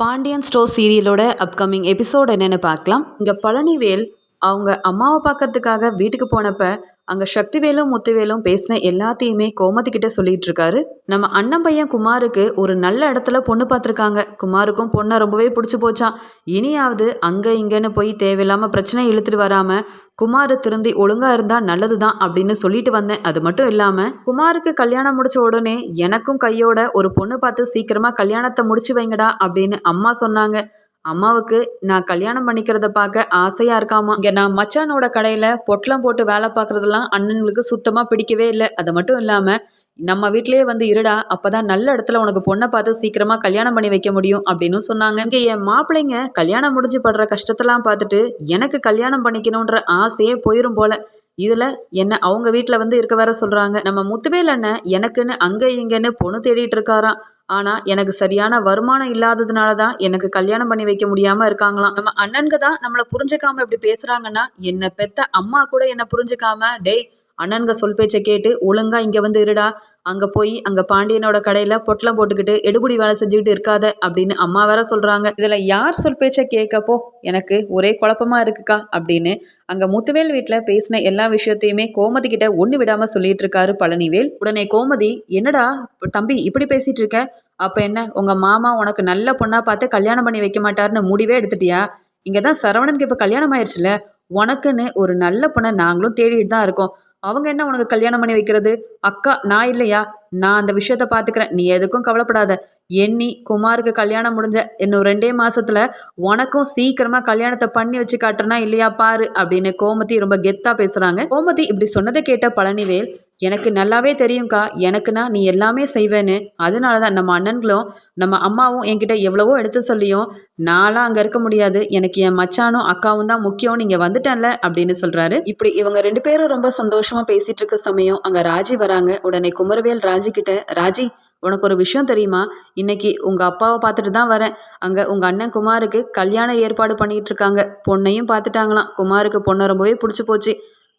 Pandian store சீரியலோட upcoming episode என்னென்னு பார்க்கலாம். இங்கே பழனிவேல் அவங்க அம்மாவை பார்க்கறதுக்காக வீட்டுக்கு போனப்ப அங்கே சக்திவேலும் முத்துவேலும் பேசின எல்லாத்தையுமே கோமதிக்கிட்ட சொல்லிட்டு இருக்காரு. நம்ம அண்ணன் பையன் குமாருக்கு ஒரு நல்ல இடத்துல பொண்ணு பார்த்துருக்காங்க. குமாருக்கும் பொண்ணை ரொம்பவே பிடிச்சி போச்சான் இனியாவது அங்கே இங்கேன்னு போய் தேவையில்லாமல் பிரச்சனை இழுத்துட்டு வராமல் குமார் திருந்தி ஒழுங்காக இருந்தால் நல்லது தான் அப்படின்னு சொல்லிட்டு வந்தேன். அது மட்டும் இல்லாமல் குமாருக்கு கல்யாணம் முடிச்ச உடனே எனக்கும் கையோட ஒரு பொண்ணு பார்த்து சீக்கிரமாக கல்யாணத்தை முடிச்சு வைங்கடா அப்படின்னு அம்மா சொன்னாங்க. அம்மாவுக்கு நான் கல்யாணம் பண்ணிக்கிறத பார்க்க ஆசையாக இருக்காமா? இங்கே நான் மச்சானோட கடையில் பொட்டலம் போட்டு வேலை பார்க்குறதெல்லாம் அண்ணனுங்களுக்கு சுத்தமாக பிடிக்கவே இல்லை. அது மட்டும் இல்லாமல் நம்ம வீட்டிலேயே வந்து இருடா அப்பதான் நல்ல இடத்துல உனக்கு பொண்ணை பார்த்து சீக்கிரமா கல்யாணம் பண்ணி வைக்க முடியும் அப்படின்னு சொன்னாங்க. இங்க என் மாப்பிள்ளைங்க கல்யாணம் முடிஞ்சு படுற கஷ்டத்தெல்லாம் பார்த்துட்டு எனக்கு கல்யாணம் பண்ணிக்கணுன்ற ஆசையே போயிரும் போல. இதுல என்ன அவங்க வீட்டில் வந்து இருக்க வேற சொல்றாங்க. நம்ம முத்துவேல் அண்ணன் எனக்குன்னு அங்க இங்கன்னு பொண்ணு தேடிட்டு இருக்காராம். ஆனா எனக்கு சரியான வருமானம் இல்லாததுனால தான் எனக்கு கல்யாணம் பண்ணி வைக்க முடியாம இருக்காங்களாம். நம்ம அண்ணனுக்கு தான் நம்மளை புரிஞ்சுக்காம இப்படி பேசுறாங்கன்னா என்ன பெத்த அம்மா கூட என்ன புரிஞ்சுக்காம டேய் அண்ணனுங்க சொல் பேச்சை கேட்டு ஒழுங்காக இங்கே வந்து இருடா. அங்கே போய் அங்கே பாண்டியனோட கடையில் பொட்டலம் போட்டுக்கிட்டு எடுபடி வேலை செஞ்சுக்கிட்டு இருக்காத அப்படின்னு அம்மா வேற சொல்கிறாங்க இதில் யார் சொல் பேச்சை கேட்கப்போ? எனக்கு ஒரே குழப்பமாக இருக்குக்கா அப்படின்னு அங்கே முத்துவேல் வீட்டில் பேசின எல்லா விஷயத்தையுமே கோமதி கிட்ட ஒன்று விடாமல் சொல்லிட்டு இருக்காரு பழனிவேல். உடனே கோமதி என்னடா தம்பி இப்படி பேசிட்டு இருக்க? அப்போ என்ன உங்கள் மாமா உனக்கு நல்ல பொண்ணாக பார்த்து கல்யாணம் பண்ணி வைக்க மாட்டாருன்னு முடிவே எடுத்துட்டியா? இங்கே தான் சரவணனுக்கு இப்போ கல்யாணம் ஆயிடுச்சுல உனக்குன்னு ஒரு நல்ல பொண்ணை நாங்களும் தேடிட்டு தான் இருக்கோம். அவங்க என்ன உனக்கு கல்யாணம் பண்ணி வைக்கிறது? அக்கா நான் இல்லையா? நான் அந்த விஷயத்த பார்த்துக்கிறேன். நீ எதுக்கும் கவலைப்படாத. எண்ணி குமாருக்கு கல்யாணம் முடிஞ்ச இன்னும் ரெண்டே மாசத்துல உனக்கும் சீக்கிரமா கல்யாணத்தை பண்ணி வச்சு காட்டுறனா இல்லையா பாரு அப்படின்னு கோமதி ரொம்ப கெத்தா பேசுறாங்க. கோமதி இப்படி சொன்னதை கேட்ட பழனிவேல் எனக்கு நல்லாவே தெரியும்க்கா. எனக்குன்னா நீ எல்லாமே செய்வேன்னு. அதனால தான் நம்ம அண்ணன்களும் நம்ம அம்மாவும் என்கிட்ட எவ்வளவோ எடுத்து சொல்லியும் நான்லாம் அங்கே இருக்க முடியாது. எனக்கு என் மச்சானும் அக்காவும் தான் முக்கியம். நீங்கள் வந்துட்டேன்ல அப்படின்னு சொல்கிறாரு இப்படி இவங்க ரெண்டு பேரும் ரொம்ப சந்தோஷமாக பேசிகிட்டு இருக்க சமயம் அங்கே ராஜி வராங்க. உடனே குமரவேல் ராஜி கிட்ட ராஜி உனக்கு ஒரு விஷயம் தெரியுமா? இன்னைக்கு உங்கள் அப்பாவை பார்த்துட்டு தான் வரேன். அங்கே உங்கள் அண்ணன் குமாருக்கு கல்யாண ஏற்பாடு பண்ணிகிட்டு இருக்காங்க. பொண்ணையும் பார்த்துட்டாங்களாம். குமாருக்கு பொண்ணை ரொம்பவே பிடிச்சி போச்சு.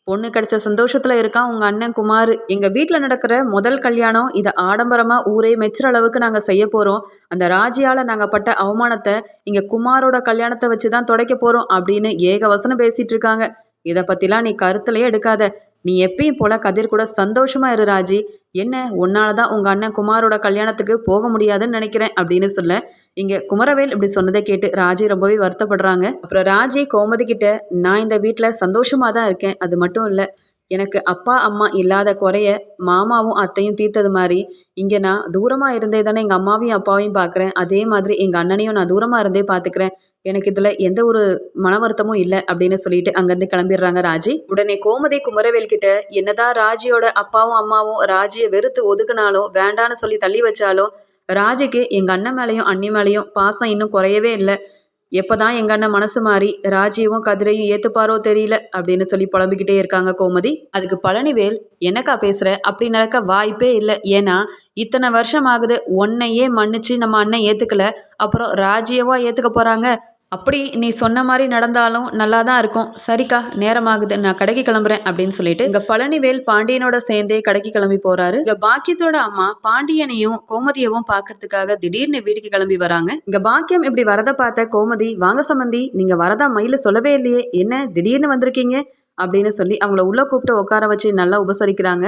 பொண்ணு கிடைச்ச சந்தோஷத்தில் இருக்கான் உங்கள் அண்ணன் குமார். எங்கள் வீட்டில் நடக்கிற முதல் கல்யாணம் இதை ஆடம்பரமாக ஊரே மெச்சுற அளவுக்கு நாங்கள் செய்ய போகிறோம் அந்த ராஜியால் நாங்கள் பட்ட அவமானத்தை இங்கே குமாரோட கல்யாணத்தை வச்சு தான் துடைக்க போகிறோம் அப்படின்னு ஏக வசனம் பேசிகிட்டு இருக்காங்க. இதை பற்றிலாம் நீ கருத்துலையே எடுக்காத. நீ எப்பயும் போல கதிர் கூட சந்தோஷமா இரு ராஜி. என்ன உன்னால தான் உங்க அண்ணன் குமாரோட கல்யாணத்துக்கு போக முடியாதுன்னு நினைக்கிறேன் அப்படின்னு சொல்ல இங்க குமரவேல் இப்படி சொன்னதை கேட்டு ராஜி ரொம்பவே வருத்தப்படுறாங்க. அப்புறம் ராஜி கோமதி கிட்ட நான் இந்த வீட்டில் சந்தோஷமா தான் இருக்கேன். அது மட்டும் இல்லை எனக்கு அப்பா அம்மா இல்லாத குறைய மாமாவும் அத்தையும் தீர்த்தது மாதிரி இங்கே நான் தூரமாக இருந்தே தானே எங்கள் அம்மாவையும் அப்பாவையும் பார்க்குறேன் அதே மாதிரி எங்கள் அண்ணனையும் நான் தூரமாக இருந்தே பார்த்துக்கிறேன் எனக்கு இதில் எந்த ஒரு மன வருத்தமும் இல்லை அப்படின்னு சொல்லிட்டு அங்கேருந்து கிளம்பிடுறாங்க ராஜி. உடனே கோமதி குமரவேல் கிட்ட என்னதான் ராஜியோட அப்பாவும் அம்மாவும் ராஜியை வெறுத்து ஒதுக்குனாலும் வேண்டான்னு சொல்லி தள்ளி வச்சாலும் ராஜிக்கு எங்கள் அண்ணன் மேலேயும் அண்ணி மேலேயும் பாசம் இன்னும் குறையவே இல்லை. எப்போதான் எங்கள் அண்ணன் மனசு மாறி ராஜீவும் கதிரையும் ஏற்றுப்பாரோ தெரியல அப்படின்னு சொல்லி புலம்பிக்கிட்டே இருக்காங்க கோமதி. அதுக்கு பழனிவேல் என்னக்கா பேசுகிற அப்படி நடக்க வாய்ப்பே இல்லை. ஏன்னா இத்தனை வருஷம் ஆகுது உன்னையே மன்னிச்சு நம்ம அண்ணன் ஏற்றுக்கல அப்புறம் ராஜியவா ஏற்றுக்க போகிறாங்க அப்படி நீ சொன்ன மாதிரி நடந்தாலும் நல்லா தான் இருக்கும். சரிக்கா நேரமாகுது நான் கடைக்கு கிளம்புறேன் அப்படின்னு சொல்லிட்டு இங்க பழனிவேல் பாண்டியனோட சேர்ந்தே கடைக்கு கிளம்பி போறாரு. இங்க பாக்கியத்தோட அம்மா பாண்டியனையும் கோமதியவும் பாக்குறதுக்காக திடீர்னு வீட்டுக்கு கிளம்பி வராங்க. இங்க பாக்கியம் இப்படி வரத பார்த்த கோமதி வாங்க சம்பந்தி நீங்க வரதா மயில சொல்லவே இல்லையே. என்ன திடீர்னு வந்திருக்கீங்க? அப்படின்னு சொல்லி அவங்கள உள்ள கூப்பிட்டு உட்கார வச்சு நல்லா உபசரிக்கிறாங்க.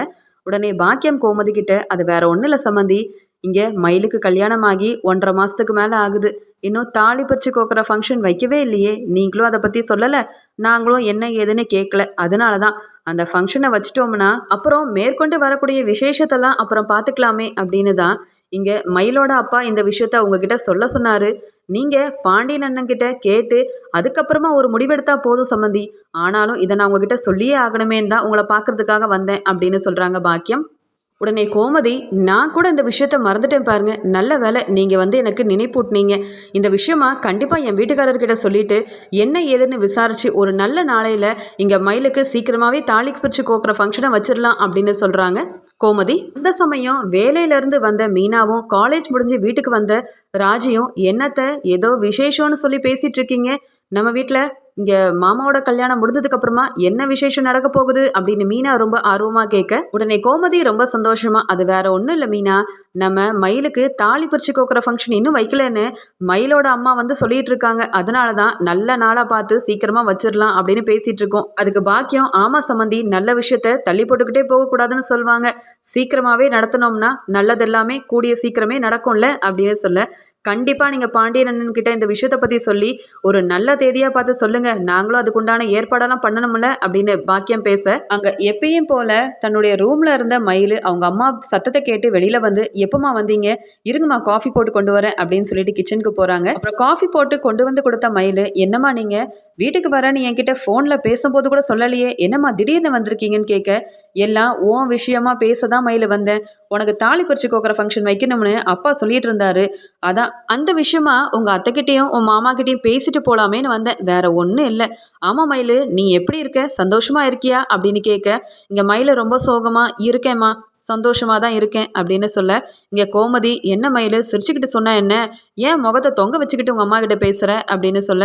உடனே பாக்கியம் கோமதி கிட்ட அது வேற ஒன்றும் இல்லை சம்மந்தி இங்கே மயிலுக்கு கல்யாணம் ஆகி ஒன்றரை மாதத்துக்கு மேலே ஆகுது. இன்னும் தாலி பறிச்சு கோக்குற ஃபங்க்ஷன் வைக்கவே இல்லையே. நீங்களும் அதை பற்றி சொல்லலை. நாங்களும் என்ன ஏதுன்னு கேட்கல அதனால தான் அந்த ஃபங்க்ஷனை வச்சுட்டோம்னா அப்புறம் மேற்கொண்டு வரக்கூடிய விசேஷத்தெல்லாம் அப்புறம் பார்த்துக்கலாமே அப்படின்னு தான் இங்கே மயிலோட அப்பா இந்த விஷயத்த உங்ககிட்ட சொல்ல சொன்னார். நீங்கள் பாண்டியன் அண்ணன்கிட்ட கேட்டு அதுக்கப்புறமா ஒரு முடிவெடுத்தா போதும் சம்மந்தி. ஆனாலும் இதை நான் உங்ககிட்ட சொல்லியே ஆகணுமேன்னு தான் உங்களை பார்க்கறதுக்காக வந்தேன் அப்படின்னு சொல்கிறாங்க பாக்கியம். உடனே கோமதி நான் கூட இந்த விஷயத்த மறந்துட்டேன் பாருங்க. நல்ல வேலை நீங்கள் வந்து எனக்கு நினைப்பூட்டினீங்க. இந்த விஷயமா கண்டிப்பாக என் வீட்டுக்காரர்கிட்ட சொல்லிட்டு என்ன ஏதுன்னு விசாரித்து ஒரு நல்ல நாளையில் இங்கே மயிலுக்கு சீக்கிரமாகவே தாலிக்கு பிரித்து கோக்குற ஃபங்க்ஷனை வச்சிடலாம் அப்படின்னு சொல்கிறாங்க கோமதி இந்த சமயம் வேலையிலேருந்து வந்த மீனாவும் காலேஜ் முடிஞ்சு வீட்டுக்கு வந்த ராஜியும் என்னத்தை ஏதோ விசேஷம்னு சொல்லி பேசிகிட்ருக்கீங்க இருக்கீங்க. நம்ம வீட்டில் இங்கே மாமாவோட கல்யாணம் முடிஞ்சதுக்கு அப்புறமா என்ன விசேஷம் நடக்க போகுது அப்படின்னு மீனா ரொம்ப ஆர்வமாக கேட்க உடனே கோமதி ரொம்ப சந்தோஷமா அது வேற ஒன்றும் இல்லை மீனா. நம்ம மயிலுக்கு தாலி பறிச்சு கோக்குற ஃபங்க்ஷன் இன்னும் வைக்கலன்னு மயிலோட அம்மா வந்து சொல்லிட்டு இருக்காங்க. அதனால தான் நல்ல நாளாக பார்த்து சீக்கிரமாக வச்சிடலாம் அப்படின்னு பேசிட்டு இருக்கோம். அதுக்கு பாக்கியம் ஆமா சம்மந்தி நல்ல விஷயத்த தள்ளி போட்டுக்கிட்டே போகக்கூடாதுன்னு சொல்லுவாங்க. சீக்கிரமாகவே நடத்தினோம்னா நல்லதெல்லாமே கூடிய சீக்கிரமே நடக்கும்ல அப்படின்னு சொல்ல கண்டிப்பாக நீங்கள் பாண்டியன் அண்ணன் கிட்ட இந்த விஷயத்தை பற்றி சொல்லி ஒரு நல்ல தேதியாக பார்த்து சொல்லுங்க. நாங்களும் அதுக்குண்டான ஏற்பாடெல்லாம் பண்ணணும்ல? அப்படின்னு பாக்கியம் பேச அங்கே எப்பயும் போல தன்னுடைய ரூமில் இருந்த மயில் அவங்க அம்மா சத்தத்தை கேட்டு வெளியில் வந்து எப்பமா வந்தீங்க? இருங்கம்மா காஃபி போட்டு கொண்டு வரேன் அப்படின்னு சொல்லிட்டு கிச்சனுக்கு போகிறாங்க அப்புறம் காஃபி போட்டு கொண்டு வந்து கொடுத்த மயில் என்னம்மா நீங்கள் வீட்டுக்கு வரேன்னு என்கிட்ட ஃபோனில் பேசும்போது கூட சொல்லலையே என்னம்மா திடீர்னு வந்திருக்கீங்கன்னு கேட்க எல்லாம் ஓன் விஷயமா பேச தான் மயில் வந்தேன். உனக்கு தாலி பறிச்சு கோக்குற ஃபங்க்ஷன் வைக்கணும்னு அப்பா சொல்லிட்டு இருந்தாரு. அதான் அந்த விஷயமா உங்கள் அத்தைக்கிட்டேயும் உன் மாமாக்கிட்டேயும் பேசிட்டு போகலாமேன்னு வந்தேன். வேற ஒன்றும் ஒன்றும் இல்லை. ஆமாம் மயில் நீ எப்படி இருக்க? சந்தோஷமா இருக்கியா? அப்படின்னு கேட்க இங்கே மயில் ரொம்ப சோகமா இருக்கேம்மா சந்தோஷமாக தான் இருக்கேன் அப்படின்னு சொல்ல இங்கே கோமதி என்ன மயில் சிரிச்சுக்கிட்டு சொன்ன என்ன? ஏன் முகத்தை தொங்க வச்சுக்கிட்டு உங்கள் அம்மா கிட்ட பேசுகிற அப்படின்னு சொல்ல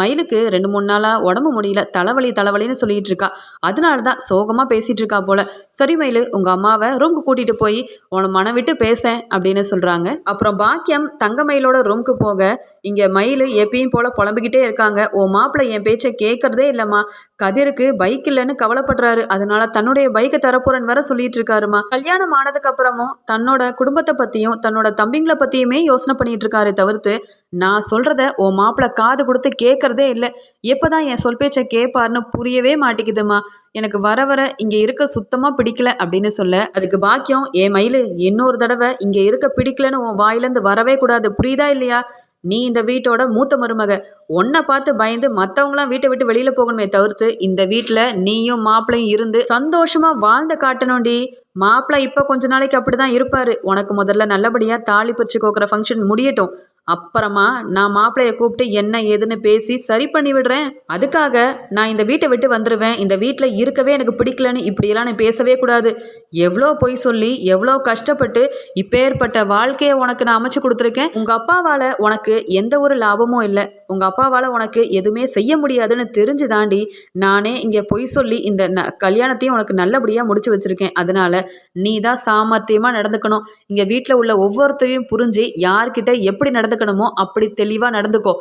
மயிலுக்கு ரெண்டு மூணு நாளாக உடம்பு முடியல தலைவலி தலைவலின்னு சொல்லிட்டு இருக்கா. அதனால தான் சோகமாக பேசிகிட்டு இருக்கா போல. சரி மயில் உங்கள் அம்மாவை ரூமுக்கு கூட்டிகிட்டு போய் உன மனம் விட்டு பேசேன் அப்படின்னு சொல்கிறாங்க அப்புறம் பாக்கியம் தங்க மயிலோட ரூமுக்கு போக இங்கே மயில் எப்பயும் போல் புலம்பிக்கிட்டே இருக்காங்க. ஓ மாப்பிள்ளை என் பேச்சை கேட்குறதே இல்லைம்மா. கதிருக்கு பைக் இல்லைன்னு கவலைப்படுறாரு. அதனால தன்னுடைய பைக்கை தரப்போறேன்னு வேற சொல்லிட்டு இருக்காருமா. கல்யாணம் ஆனதுக்கு அப்புறமும் தன்னோட குடும்பத்தை பற்றியும் தன்னோட தம்பிங்களை பற்றியுமே யோசனை பண்ணிட்டு இருக்காரு தவிர்த்து நான் சொல்கிறத ஓ மாப்பிள்ளை காது கொடுத்து கேட்குறதே இல்லை. எப்போதான் என் சொல் பேச்சை கேட்பாருன்னு புரியவே மாட்டேங்குதுமா எனக்கு வர வர இங்கே இருக்க சுத்தமாக பிடிக்கல அப்படின்னு சொல்ல அதுக்கு பாக்கியம் ஏ மயில் இன்னொரு தடவை இங்கே இருக்க பிடிக்கலன்னு உன் வாயிலேருந்து வரவே கூடாது. புரியுதா இல்லையா? நீ இந்த வீட்டோட மூத்த மருமக. உன்னை பார்த்து பயந்து மற்றவங்களாம் வீட்டை விட்டு வெளியில் போகணுமே தவிர்த்து இந்த வீட்டில் நீயும் மாப்பிள்ளையும் இருந்து சந்தோஷமா வாழ்ந்த காட்டணும்டி. மாப்பிள்ளை இப்போ கொஞ்ச நாளைக்கு அப்படி தான் இருப்பார். உனக்கு முதல்ல நல்லபடியாக தாலி பிரிச்சு கோக்குற ஃபங்க்ஷன் முடியட்டும். அப்புறமா நான் மாப்பிளைய கூப்பிட்டு என்ன ஏதுன்னு பேசி சரி பண்ணி விடுறேன். அதுக்காக நான் இந்த வீட்டை விட்டு வந்துடுவேன் இந்த வீட்டில் இருக்கவே எனக்கு பிடிக்கலன்னு இப்படியெல்லாம் நான் பேசவே கூடாது. எவ்வளோ பொய் சொல்லி எவ்வளோ கஷ்டப்பட்டு இப்பேற்பட்ட வாழ்க்கையை உனக்கு நான் அமைச்சு கொடுத்துருக்கேன். உங்கள் அப்பாவால் உனக்கு எந்த ஒரு லாபமும் இல்லை. உங்கள் அப்பாவால் உனக்கு எதுவுமே செய்ய முடியாதுன்னு தெரிஞ்சு தாண்டி நானே இங்கே பொய் சொல்லி இந்த ந கல்யாணத்தையும் உனக்கு நல்லபடியாக முடிச்சு வச்சுருக்கேன். அதனால் நீ தான் சாமர்த்தியமாக நடந்துக்கணும். இங்கே வீட்டில் உள்ள ஒவ்வொருத்தரையும் புரிஞ்சு யார்கிட்ட எப்படி நடந்துக்கணுமோ அப்படி தெளிவாக நடந்துக்கோ.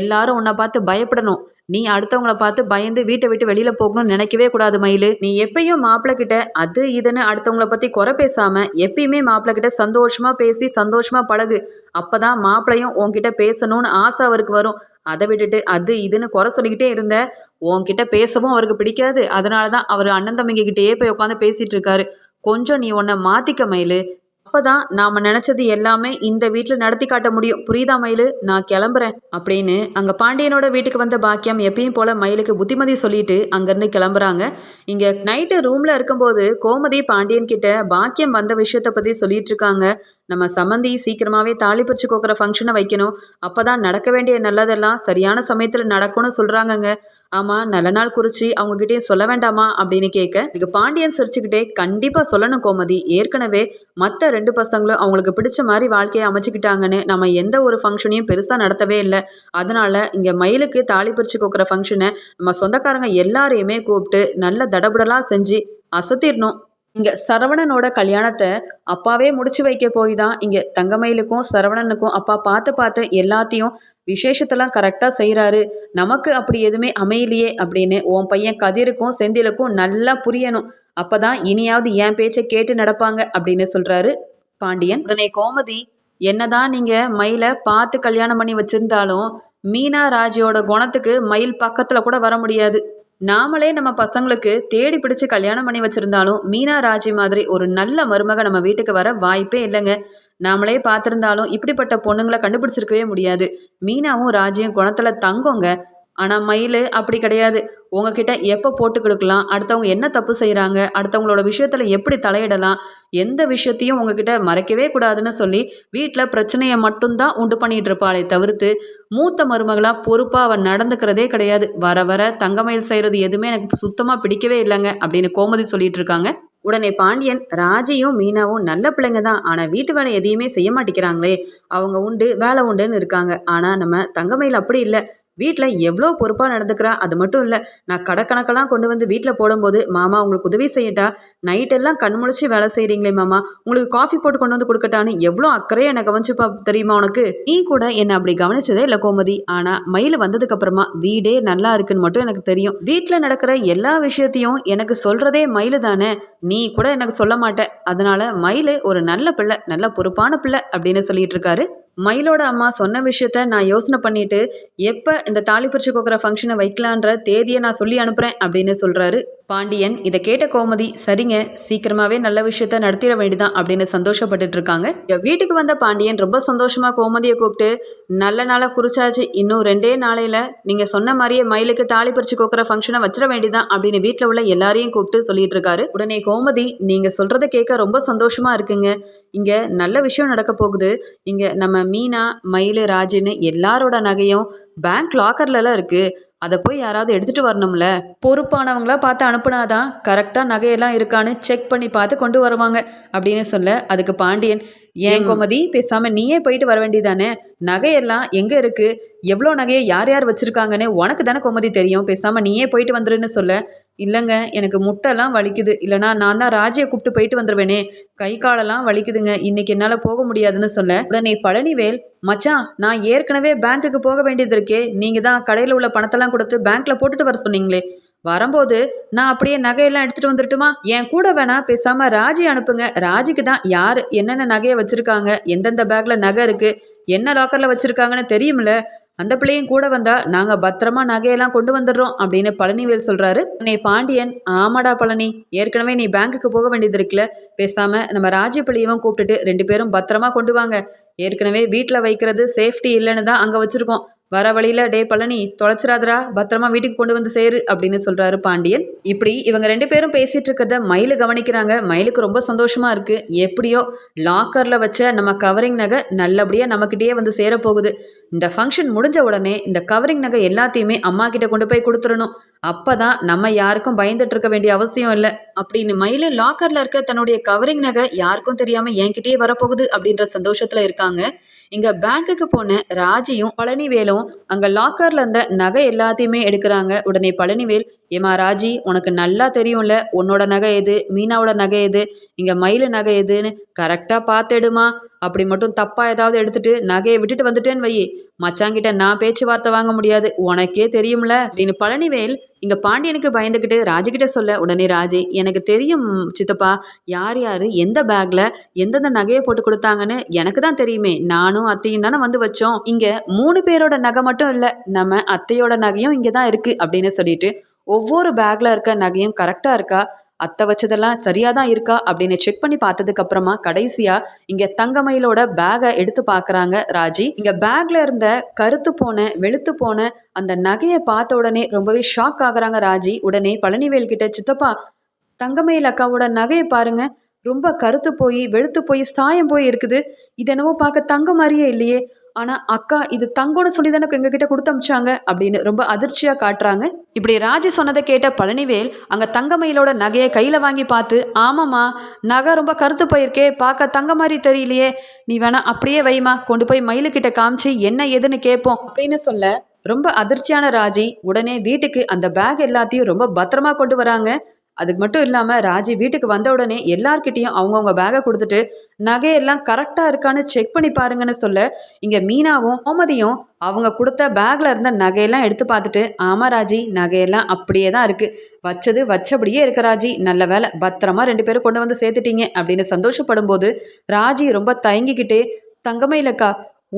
எல்லாரும் உன்னை பார்த்து பயப்படணும். நீ அடுத்தவங்கள பார்த்து பயந்து வீட்டை விட்டு வெளியில் போகணும்னு நினைக்கவே கூடாது மயில். நீ எப்பயும் மாப்பிள்ளை கிட்ட அது இதுன்னு அடுத்தவங்கள பற்றி குறை பேசாம எப்பயுமே மாப்பிள்ளை கிட்ட சந்தோஷமா பேசி சந்தோஷமா பழகு. அப்பதான் மாப்பிள்ளையும் உன்கிட்ட பேசணும்னு ஆசை அவருக்கு வரும். அதை விட்டுட்டு அது இதுன்னு குறை சொல்லிக்கிட்டே இருந்த உன்கிட்ட பேசவும் அவருக்கு பிடிக்காது. அதனால தான் அவர் அண்ணன் தம்பிங்க கிட்டேயே போய் உட்காந்து பேசிட்டு இருக்காரு. கொஞ்சம் நீ உன்னை மாத்திக்க மயிலு. அப்பதான் நாம நினைச்சது எல்லாமே இந்த வீட்டில் நடத்தி காட்ட முடியும். புரியுதா மயிலு? நான் கிளம்புறேன் அப்படின்னு அங்க பாண்டியனோட வீட்டுக்கு வந்த பாக்கியம் எப்பயும் போல மயிலுக்கு புத்திமதி சொல்லிட்டு அங்கிருந்து கிளம்புறாங்க. இங்க நைட்டு ரூம்ல இருக்கும்போது கோமதி பாண்டியன் கிட்ட பாக்கியம் வந்த விஷயத்த பத்தி சொல்லிட்டு இருக்காங்க. நம்ம சம்மந்தி சீக்கிரமாவே தாலி பிரிச்சு கோக்குற ஃபங்க்ஷனை வைக்கணும். அப்பதான் நடக்க வேண்டிய நல்லதெல்லாம் சரியான சமயத்துல நடக்கும்னு சொல்றாங்கங்க. ஆமா நல்ல நாள் குறிச்சு அவங்க கிட்டயும் சொல்ல வேண்டாமா அப்படின்னு கேட்க இதுக்கு பாண்டியன் சிரிச்சுக்கிட்டே கண்டிப்பா சொல்லணும் கோமதி. ஏற்கனவே மற்ற ரெண்டு பசங்களும் அவங்களுக்கு பிடிச்ச மாதிரி வாழ்க்கையை அமைச்சுக்கிட்டாங்கன்னு நம்ம எந்த ஒரு ஃபங்க்ஷனையும் பெருசாக நடத்தவே இல்லை. அதனால இங்கே மயிலுக்கு தாலி பிரித்து கோக்குற ஃபங்க்ஷனை நம்ம சொந்தக்காரங்க எல்லாரையுமே கூப்பிட்டு நல்ல தடபுடலாக செஞ்சு அசத்திடணும் இங்கே சரவணனோட கல்யாணத்தை அப்பாவே முடிச்சு வைக்க போய் தான் இங்கே தங்கமயிலுக்கும் சரவணனுக்கும் அப்பா பார்த்து பார்த்து எல்லாத்தையும் விசேஷத்தெல்லாம் கரெக்டாக செய்கிறாரு நமக்கு அப்படி எதுவுமே அமையலையே அப்படின்னு உன் பையன் கதிருக்கும் செந்திலுக்கும் நல்லா புரியணும். அப்போ தான் இனியாவது என் பேச்சை கேட்டு நடப்பாங்க அப்படின்னு சொல்கிறாரு பாண்டியன். உடனே கோமதி என்னதான் நீங்கள் மயிலை பார்த்து கல்யாணம் பண்ணி வச்சிருந்தாலும் மீனா ராஜியோட குணத்துக்கு மயில் பக்கத்தில் கூட வர முடியாது. நாமளே நம்ம பசங்களுக்கு தேடி பிடிச்சு கல்யாணம் பண்ணி வச்சிருந்தாலும் மீனா ராஜி மாதிரி ஒரு நல்ல மருமக நம்ம வீட்டுக்கு வர வாய்ப்பே இல்லைங்க. நாமளே பார்த்துருந்தாலும் இப்படிப்பட்ட பொண்ணுங்களை கண்டுபிடிச்சிருக்கவே முடியாது. மீனாவும் ராஜியும் குணத்துல தங்கோங்க. ஆனால் மயில் அப்படி கிடையாது. உங்ககிட்ட எப்போ போட்டு கொடுக்கலாம்? அடுத்தவங்க என்ன தப்பு செய்கிறாங்க அடுத்தவங்களோட விஷயத்தில் எப்படி தலையிடலாம்? எந்த விஷயத்தையும் உங்ககிட்ட மறைக்கவே கூடாதுன்னு சொல்லி வீட்டில் பிரச்சனையை மட்டும்தான் உண்டு பண்ணிட்டு இருப்பாளே தவிர்த்து மூத்த மருமகளாக பொறுப்பாக அவன் நடந்துக்கிறதே கிடையாது. வர வர தங்கமயில் செய்கிறது எதுவுமே எனக்கு சுத்தமாக பிடிக்கவே இல்லைங்க அப்படின்னு கோமதி சொல்லிட்டு இருக்காங்க. உடனே பாண்டியன் ராஜியும் மீனாவும் நல்ல பிள்ளைங்க தான். ஆனால் வீட்டு வேலை எதையுமே செய்ய மாட்டேங்கிறாங்களே. அவங்க உண்டு வேலை உண்டுன்னு இருக்காங்க. ஆனால் நம்ம தங்கமயில் அப்படி இல்லை. வீட்டில் எவ்வளோ பொறுப்பாக நடந்துக்கிறா அது மட்டும் இல்லை நான் கடக்கணக்கெல்லாம் கொண்டு வந்து வீட்டில் போடும்போது மாமா உங்களுக்கு உதவி செய்யட்டா? நைட்டெல்லாம் கண் முழிச்சு வேலை செய்கிறீங்களே மாமா உங்களுக்கு காஃபி போட்டு கொண்டு வந்து கொடுக்கட்டான்னு எவ்வளோ அக்கறையாக என்னை கவனிச்சுப்பா தெரியுமா உனக்கு? நீ கூட என்னை அப்படி கவனிச்சதே இல்லை கோமதி. ஆனால் மயில் வந்ததுக்கப்புறமா வீடே நல்லா இருக்குன்னு மட்டும் எனக்கு தெரியும். வீட்டில் நடக்கிற எல்லா விஷயத்தையும் எனக்கு சொல்கிறதே மயில் தானே நீ கூட எனக்கு சொல்ல மாட்டேன் அதனால மயில் ஒரு நல்ல பிள்ளை நல்ல பொறுப்பான பிள்ளை அப்படின்னு சொல்லிட்டு இருக்காரு மயிலோட அம்மா சொன்ன விஷயத்த நான் யோசனை பண்ணிட்டு எப்போ இந்த தாலி பிரிச்சு கோக்குற ஃபங்க்ஷனை வைக்கலான்ற தேதியை நான் சொல்லி அனுப்புகிறேன் அப்படின்னு சொல்கிறாரு பாண்டியன். இதை கேட்ட கோமதி சரிங்க சீக்கிரமாகவே நல்ல விஷயத்த நடத்திட வேண்டிதான் அப்படின்னு சந்தோஷப்பட்டுட்டு இருக்காங்க. வீட்டுக்கு வந்த பாண்டியன் ரொம்ப சந்தோஷமாக கோமதியை கூப்பிட்டு நல்ல நாளாக குறிச்சாச்சு இன்னும் ரெண்டே நாளையில் நீங்கள் சொன்ன மாதிரியே மயிலுக்கு தாலி பறிச்சு கோக்குற ஃபங்க்ஷனை வச்சிட வேண்டிதான் அப்படின்னு வீட்டில் உள்ள எல்லாரையும் கூப்பிட்டு சொல்லிட்டு இருக்காரு. உடனே கோமதி நீங்கள் சொல்கிறத கேட்க ரொம்ப சந்தோஷமாக இருக்குங்க. இங்கே நல்ல விஷயம் நடக்க போகுது. இங்கே நம்ம மீனா மயில் ராஜின்னு எல்லாரோட நகையும் பேங்க் லாக்கர்லலாம் இருக்குது அதை போய் யாராவது எடுத்துகிட்டு வரணும்ல? பொறுப்பானவங்களா பார்த்து அனுப்புனாதான் கரெக்டாக நகையெல்லாம் இருக்கான்னு செக் பண்ணி பார்த்து கொண்டு வருவாங்க அப்படின்னு சொல்ல அதுக்கு பாண்டியன் ஏன் கோமதி பேசாமல் நீயே போயிட்டு வர வேண்டியதானே நகையெல்லாம் எங்கே இருக்குது எவ்வளோ நகையை யார் யார் வச்சுருக்காங்கன்னு உனக்கு தானே கோமதி தெரியும். பேசாமல் நீயே போயிட்டு வந்துருன்னு சொல்ல. இல்லைங்க எனக்கு முட்டைலாம் வலிக்குது. இல்லைனா நான் தான் ராஜியை கூப்பிட்டு போயிட்டு வந்துடுவேனே கை காலெல்லாம் வலிக்குதுங்க. இன்னைக்கு என்னால் போக முடியாதுன்னு சொல்ல. உடனே பழனிவேல் மச்சான் நான் ஏற்கனவே பேங்க்குக்கு போக வேண்டியது இருக்கே. நீங்கள் தான் கடையில் உள்ள பணத்தெல்லாம் கொடுத்து பேங்க்ல போட்டுட்டு வர சொன்னீங்களே. வரும்போது நான் அப்படியே நகையெல்லாம் எடுத்துகிட்டு வந்துட்டுமா என் கூட வேணா பேசாமல் ராஜி அனுப்புங்க. ராஜிக்கு தான் யார் என்னென்ன நகையை வச்சுருக்காங்க எந்தெந்த பேக்கில் நகை இருக்குது என்ன லாக்கரில் வச்சுருக்காங்கன்னு தெரியும்ல. அந்த பிள்ளையும் கூட வந்தா நாங்கள் பத்திரமா நகையெல்லாம் கொண்டு வந்துடுறோம் அப்படின்னு பழனிவேல் சொல்கிறாரு நீ பாண்டியன் ஆமாடா பழனி. ஏற்கனவே நீ பேங்க்குக்கு போக வேண்டியது இருக்குல்ல. பேசாமல் நம்ம ராஜி பிள்ளையவும் கூப்பிட்டுட்டு ரெண்டு பேரும் பத்திரமா கொண்டு வாங்க. ஏற்கனவே வீட்டில் வைக்கிறது சேஃப்டி இல்லைன்னு தான் அங்கே வச்சுருக்கோம். வர வழியில் டே பழனி தொலைச்சிராதரா பத்திரமா வீட்டுக்கு கொண்டு வந்து சேரு அப்படின்னு சொல்கிறாரு பாண்டியன். இப்படி இவங்க ரெண்டு பேரும் பேசிகிட்டு இருக்கிறத மயில் கவனிக்கிறாங்க. மயிலுக்கு ரொம்ப சந்தோஷமாக இருக்குது எப்படியோ லாக்கரில் வச்ச நம்ம கவரிங் நகை நல்லபடியாக நம்மக்கிட்டேயே வந்து சேரப்போகுது. இந்த ஃபங்க்ஷன் முடிஞ்ச உடனே இந்த கவரிங் நகை எல்லாத்தையுமே அம்மா கிட்ட கொண்டு போய் கொடுத்துடணும். அப்போ தான் நம்ம யாருக்கும் பயந்துட்டு இருக்க வேண்டிய அவசியம் இல்லை. அப்படின்னு மயில் லாக்கரில் இருக்க தன்னுடைய கவரிங் நகை யாருக்கும் தெரியாமல் என்கிட்டயே வரப்போகுது அப்படின்ற சந்தோஷத்தில் இருக்காங்க. இங்கே பேங்க்குக்கு போன ராஜியும் பழனிவேலும் அங்கே லாக்கரில் இருந்த நகை எல்லாத்தையுமே எடுக்கிறாங்க. உடனே பழனிவேல் ஏமா ராஜி உனக்கு நல்லா தெரியும்ல உன்னோட நகை எது மீனாவோட நகை எது இங்கே மயில் நகை எதுன்னு கரெக்டாக பார்த்துடுமா. அப்படி மட்டும் தப்பாக ஏதாவது எடுத்துட்டு நகையை விட்டுட்டு வந்துட்டேன்னு வை மச்சாங்கிட்ட நான் பேச்சுவார்த்தை வாங்க முடியாது உனக்கே தெரியும்ல. அப்படின்னு பழனிவேல் இங்கே பாண்டியனுக்கு பயந்துக்கிட்டு ராஜிக்கிட்ட சொல்ல உடனே ராஜி எனக்கு தெரியும் சித்தப்பா யார் யார் எந்த பேக்கில் எந்தெந்த நகையை போட்டு கொடுத்தாங்கன்னு எனக்கு தான் தெரியுமே. நானும் அத்தையும் தானே வந்து வச்சோம். இங்கே மூணு பேரோட நகை மட்டும் இல்லை நம்ம அத்தையோட நகையும் இங்கே தான் இருக்குது அப்படின்னு சொல்லிட்டு ஒவ்வொரு பேக்கில் இருக்க நகையும் கரெக்டாக இருக்கா? அத்தை வச்சதெல்லாம் சரியாக தான் இருக்கா? அப்படின்னு செக் பண்ணி பார்த்ததுக்கு அப்புறமா கடைசியாக இங்கே தங்கமயிலோட பேகை எடுத்து பார்க்குறாங்க ராஜி. இங்கே பேக்கில் இருந்த கருத்து போன வெளுத்து போன அந்த நகையை பார்த்த உடனே ரொம்பவே ஷாக் ஆகுறாங்க ராஜி. உடனே பழனிவேல் கிட்ட சித்தப்பா தங்கமயில் அக்காவோட நகையை பாருங்க. ரொம்ப கருத்து போய் வெளுத்து போய் சாயம் போய் இருக்குது. இது என்னவோ பார்க்க தங்க மாதிரியே இல்லையே. ஆனால் அக்கா இது தங்கம்னு சொல்லி தானே எங்ககிட்ட கொடுத்து அமிச்சாங்க அப்படின்னு ரொம்ப அதிர்ச்சியாக காட்டுறாங்க. இப்படி ராஜி சொன்னதை கேட்ட பழனிவேல் அங்கே தங்கமயிலோட நகையை கையில் வாங்கி பார்த்து ஆமாம்மா நகை ரொம்ப கருத்து போயிருக்கே பார்க்க தங்க மாதிரி தெரியலையே. நீ வேணா அப்படியே வைமா கொண்டு போய் மயிலுக்கிட்ட காமிச்சு என்ன ஏதுன்னு கேட்போம் அப்படின்னு சொல்ல ரொம்ப அதிர்ச்சியான ராஜி உடனே வீட்டுக்கு அந்த பேக் எல்லாத்தையும் ரொம்ப பத்திரமா கொண்டு வராங்க. அதுக்கு மட்டும் இல்லாமல் ராஜி வீட்டுக்கு வந்த உடனே எல்லார்கிட்டேயும் அவங்கவுங்க பேகை கொடுத்துட்டு நகையெல்லாம் கரெக்டாக இருக்கான்னு செக் பண்ணி பாருங்கன்னு சொல்ல இங்கே மீனாவும் கோமதியும் அவங்க கொடுத்த பேக்கில் இருந்த நகையெல்லாம் எடுத்து பார்த்துட்டு ஆமாம் ராஜி நகையெல்லாம் அப்படியே தான் இருக்குது வச்சது வச்சபடியே இருக்க ராஜி. நல்ல வேலை பத்திரமா ரெண்டு பேரும் கொண்டு வந்து சேர்த்துட்டீங்க. அப்படின்னு சந்தோஷப்படும் போது ராஜி ரொம்ப தயங்கிக்கிட்டே தங்கமயிலக்கா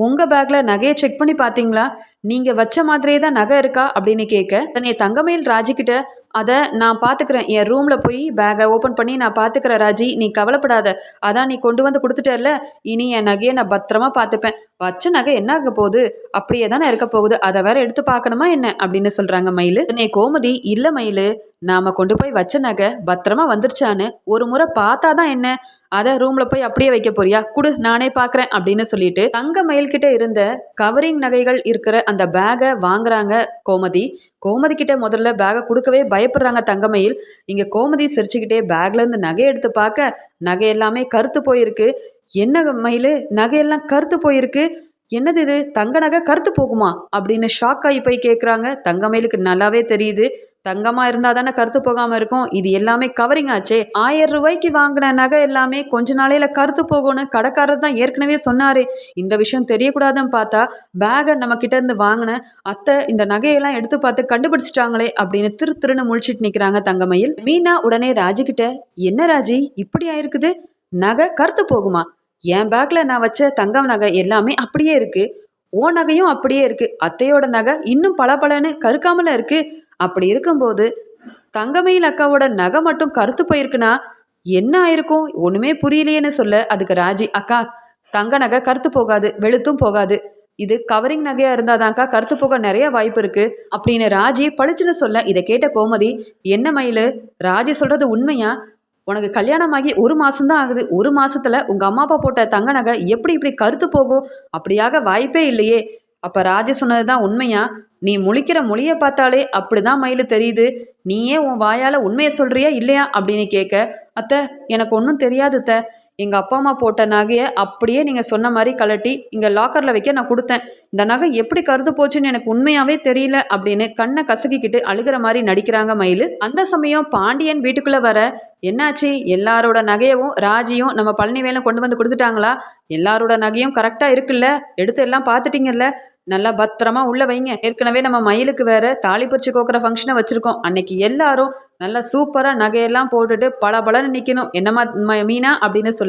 உங்கள் பேக்கில் நகையை செக் பண்ணி பார்த்தீங்களா? நீங்கள் வச்ச மாதிரியே தான் நகை இருக்கா அப்படின்னு கேட்க உடனே தங்கமயில் ராஜிக்கிட்ட அதை நான் பார்த்துக்கிறேன் என் ரூமில் போய் பேகை ஓப்பன் பண்ணி நான் பார்த்துக்கிறேன் ராஜி. நீ கவலைப்படாத. அதான் நீ கொண்டு வந்து கொடுத்துட்டல இனி என் நகையை நான் பத்திரமா பார்த்துப்பேன் வச்ச நகை என்ன ஆக போகுது? அப்படியே தானே இருக்க போகுது. அதை வேற எடுத்து பார்க்கணுமா என்ன? அப்படின்னு சொல்கிறாங்க மயில். உடனே கோமதி இல்லை மயில். நாம் கொண்டு போய் வச்ச நகை பத்திரமா வந்துருச்சான்னு ஒரு முறை பார்த்தா தான் என்ன? அதை ரூமில் போய் அப்படியே வைக்க போறியா? குடு நானே பார்க்குறேன் அப்படின்னு சொல்லிட்டு தங்க மயில்கிட்ட இருந்த கவரிங் நகைகள் இருக்கிற அந்த அந்த பேகை வாங்குறாங்க கோமதி. கோமதி கிட்ட முதல்ல பேகை கொடுக்கவே பயப்படுறாங்க தங்கமயில். இங்கே கோமதி சிரிச்சுக்கிட்டே பேக்லேருந்து நகை எடுத்து பார்க்க நகை எல்லாமே கருத்து போயிருக்கு. என்ன மயில்? நகையெல்லாம் கருத்து போயிருக்கு. என்னது இது? தங்க நகை கருத்து போகுமா? அப்படின்னு ஷாக் ஆகி போய் கேட்குறாங்க தங்கமயிலுக்கு நல்லாவே தெரியுது. தங்கமா இருந்தா தானே கருத்து போகாம இருக்கும். இது எல்லாமே கவரிங் ஆச்சே. ஆயிரம் ரூபாய்க்கு வாங்கின நகை எல்லாமே கொஞ்ச நாளையில கருத்து போகும்னு கடைக்காரர் தான் ஏற்கனவே சொன்னாரே. இந்த விஷயம் தெரியக்கூடாதுன்னு பார்த்தா பேகை நம்ம கிட்ட இருந்து வாங்கின அத்தை இந்த நகையெல்லாம் எடுத்து பார்த்து கண்டுபிடிச்சிட்டாங்களே அப்படின்னு திரு திருன்னு முழிச்சிட்டு நிக்கிறாங்க தங்கமயில். மீனா உடனே ராஜி கிட்ட என்ன ராஜி? இப்படி ஆயிருக்குது? நகை கருத்து போகுமா? என் பேக்ல நான் வச்ச தங்கம் நகை எல்லாமே அப்படியே இருக்கு. ஓ நகையும் அப்படியே இருக்கு. அத்தையோட நகை இன்னும் பளபளன்னு கருக்காமல இருக்கு. அப்படி இருக்கும்போது தங்கமயில் அக்காவோட நகை மட்டும் கருத்து போயிருக்குன்னா என்ன ஆயிருக்கும்? ஒண்ணுமே புரியலையேன்னு சொல்ல. அதுக்கு ராஜி அக்கா தங்க நகை கருத்து போகாது வெளுத்தும் போகாது. இது கவரிங் நகையா இருந்தாதான்க்கா கருத்து போக நிறைய வாய்ப்பு இருக்கு. அப்படின்னு ராஜி பளிச்சுன்னு சொல்ல. இதை கேட்ட கோமதி என்ன மயிலு? ராஜி சொல்றது உண்மையா? உனக்கு கல்யாணமாகி ஒரு மாசம்தான் ஆகுது. ஒரு மாசத்துல உங்க அம்மா அப்பா போட்ட தங்க நகை எப்படி இப்படி கருத்து போகும் அப்படியாக வாய்ப்பே இல்லையே. அப்ப ராஜ சொன்னது தான் உண்மையா? நீ முழிக்கிற மொழியை பார்த்தாலே அப்படிதான் மயிலு தெரியுது. நீயே உன் வாயால உண்மையை சொல்றியா இல்லையா அப்படின்னு கேட்க அத்தை எனக்கு ஒன்றும் தெரியாது அத்தை எங்கள் அப்பா அம்மா போட்ட நகையை அப்படியே நீங்கள் சொன்ன மாதிரி கலட்டி இங்கே லாக்கரில் வைக்க நான் கொடுத்தேன். இந்த நகை எப்படி கருது போச்சுன்னு எனக்கு உண்மையாகவே தெரியல அப்படின்னு கண்ணை கசக்கிக்கிட்டு அழுகிற மாதிரி நடிக்கிறாங்க மயில். அந்த சமயம் பாண்டியன் வீட்டுக்குள்ளே வர என்னாச்சு? எல்லாரோட நகையவும் ராஜியும் நம்ம பழனிவேலும் கொண்டு வந்து கொடுத்துட்டாங்களா? எல்லாரோட நகையும் கரெக்டாக இருக்குல்ல? எடுத்து எல்லாம் பார்த்துட்டீங்கல்ல? நல்லா பத்திரமா உள்ள வைங்க. ஏற்கனவே நம்ம மயிலுக்கு வேற தாலி பறிச்சு கோக்குற ஃபங்க்ஷனை வச்சிருக்கோம். அன்னைக்கு எல்லாரும் நல்லா சூப்பராக நகையெல்லாம் போட்டுட்டு பல பலன்னு நிற்கணும் என்னம்மா ம- மீனா? அப்படின்னு சொல்லி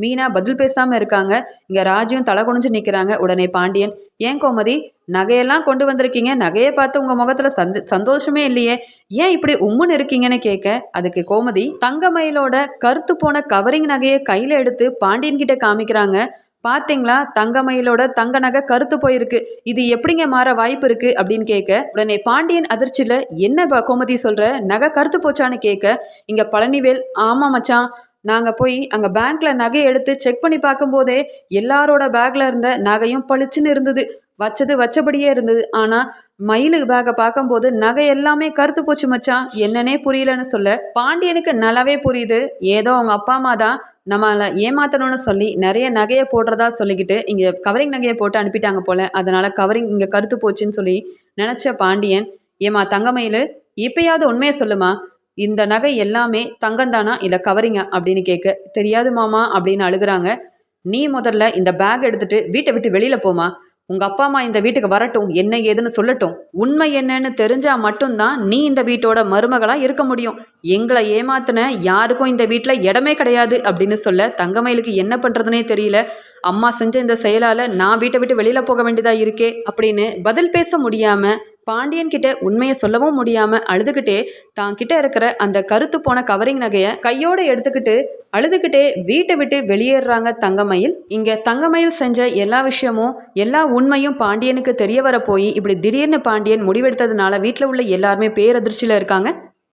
மீனா பதில் பேசாம இருக்காங்க. இங்க ராஜியும் தலை குனிஞ்சு நிக்கிறாங்க. உடனே பாண்டியன் ஏன் கோமதி? நகையெல்லாம் கொண்டு வந்திருக்கீங்க. நகையை பார்த்து உங்க முகத்துல சந்த சந்தோஷமே இல்லையே. ஏன் இப்படி உம்முன்னு இருக்கீங்கன்னு கேட்க அதுக்கு கோமதி தங்கமயிலோட கருத்து போன கவரிங் நகையை கையில எடுத்து பாண்டியன் கிட்ட காமிக்கிறாங்க. பாத்தீங்களா? தங்கமயிலோட தங்க நகை கருத்து போயிருக்கு. இது எப்படிங்க மாற வாய்ப்பு இருக்கு? அப்படின்னு கேட்க உடனே பாண்டியன் அதிர்ச்சியில என்ன ப- கோமதி சொல்ற? நகை கருத்து போச்சான்னு கேட்க இங்க பழனிவேல் ஆமா மச்சான். நாங்கள் போய் அங்கே பேங்க்ல நகையை எடுத்து செக் பண்ணி பார்க்கும்போதே எல்லாரோட பேக்ல இருந்த நகையும் பளிச்சுன்னு இருந்தது. வச்சது வச்சபடியே இருந்தது. ஆனால் மயிலு பேக்கை பார்க்கும்போது நகை எல்லாமே கருத்து போச்சு மச்சான். என்னன்னே புரியலன்னு சொல்ல. பாண்டியனுக்கு நல்லாவே புரியுது. ஏதோ அவங்க அப்பா அம்மா தான் நம்மளை ஏமாத்தணும்னு சொல்லி நிறைய நகையை போடுறதா சொல்லிக்கிட்டு இங்கே கவரிங் நகையை போட்டு அனுப்பிட்டாங்க போல. அதனால கவரிங் இங்கே கருத்து போச்சுன்னு சொல்லி நினச்ச பாண்டியன் ஏமா தங்கமயிலு இப்பயாவது உண்மையை சொல்லுமா இந்த நகை எல்லாமே தங்கந்தானா இல்லை கவரிங்கா அப்படின்னு கேட்க தெரியாது மாமா அப்படின்னு அழுகுறாங்க. நீ முதல்ல இந்த பேக் எடுத்துட்டு வீட்டை விட்டு வெளியில போமா உங்க அப்பா அம்மா இந்த வீட்டுக்கு வரட்டும். என்ன ஏதுன்னு சொல்லட்டும். உண்மை என்னன்னு தெரிஞ்சா மட்டும்தான் நீ இந்த வீட்டோட மருமகளா இருக்க முடியும். எங்களை ஏமாத்தின யாருக்கும் இந்த வீட்டில் இடமே கிடையாது அப்படின்னு சொல்ல தங்கமயிலுக்கு என்ன பண்றதுனே தெரியல. அம்மா செஞ்ச இந்த செயலால நான் வீட்டை விட்டு வெளியில போக வேண்டியதா இருக்கே அப்படின்னு பதில் பேச முடியாம பாண்டியன் கிட்ட உண்மையை சொல்லவும் முடியாம அழுதுகிட்டே தான் கிட்ட இருக்கிற அந்த கருத்து போன கவரிங் நகையை கையோட எடுத்துக்கிட்டு அழுதுகிட்டே வீட்டை விட்டு வெளியேறுறாங்க தங்கமயில். இங்க தங்கமயில் செஞ்ச எல்லா விஷயமும் எல்லா உண்மையும் பாண்டியனுக்கு தெரிய வர போய் இப்படி திடீர்னு பாண்டியன் முடிவெடுத்ததுனால வீட்டில் உள்ள எல்லாருமே பேரதிர்ச்சியில் இருக்காங்க.